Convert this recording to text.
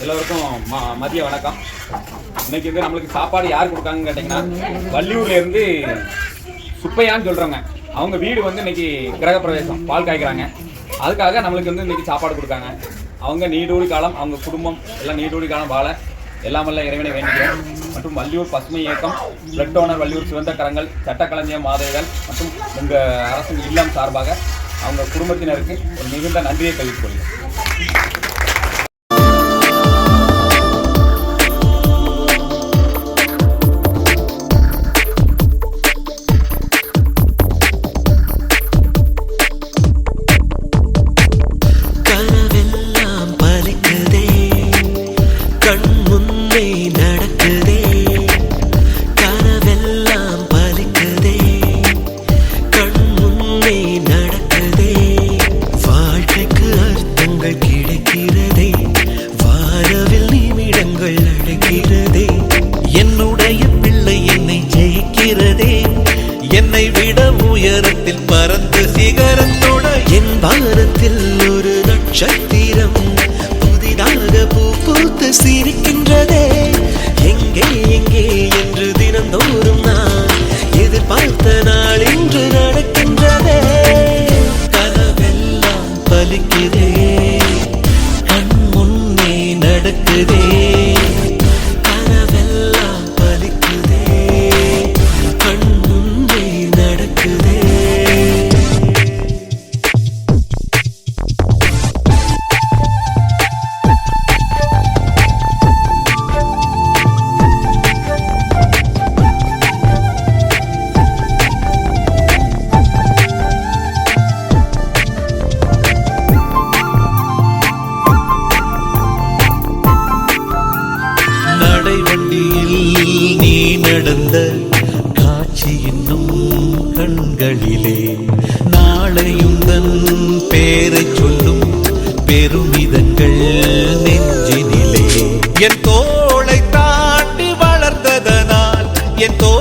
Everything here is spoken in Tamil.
எல்லோருக்கும் ம- மதிய வணக்கம். இன்னைக்கு வந்து நம்மளுக்கு சாப்பாடு யார் கொடுக்காங்கன்னு கேட்டிங்கன்னா வள்ளியூர்ல இருந்து சுப்பையான்னு சொல்றவங்க. அவங்க வீடு வந்து இன்னைக்கு கிரகப்பிரவேசம் பால் காய்க்கிறாங்க. அதுக்காக நம்மளுக்கு வந்து இன்னைக்கு சாப்பாடு கொடுக்காங்க அவங்க நீடூழி காலம் அவங்க குடும்பம் எல்லாம் நீடூழி காலம் வாழ எல்லாம் வல்ல இறைவனை வேண்டுகிறோம். மற்றும் வள்ளியூர் பசுமை இயக்கம் பிளட் டோனர் வள்ளியூர் சிவந்த கரங்கள் சட்டக்கலைஞர் மாதவிகள் மற்றும் உங்கள் அரசின் இல்லம் சார்பாக அவங்க குடும்பத்தினருக்கு ஒரு மிகுந்த நன்றியை தெரிவித்துக் கொள்கிறேன். சிரிக்கின்றதே. எங்கே எங்கே என்று தினந்தோறும் நான் எதிர்பார்த்த நாள் இன்று நடக்கின்றதே. கனவெல்லாம் பலிக்குதே. கண் முன்னே நடக்குதே. கண்களிலே. நாளையும் தன் பேரை சொல்லும் பெருமிதங்கள் நெஞ்சினிலே. என் தோளை தாண்டி வளர்ந்ததனால் என் தோ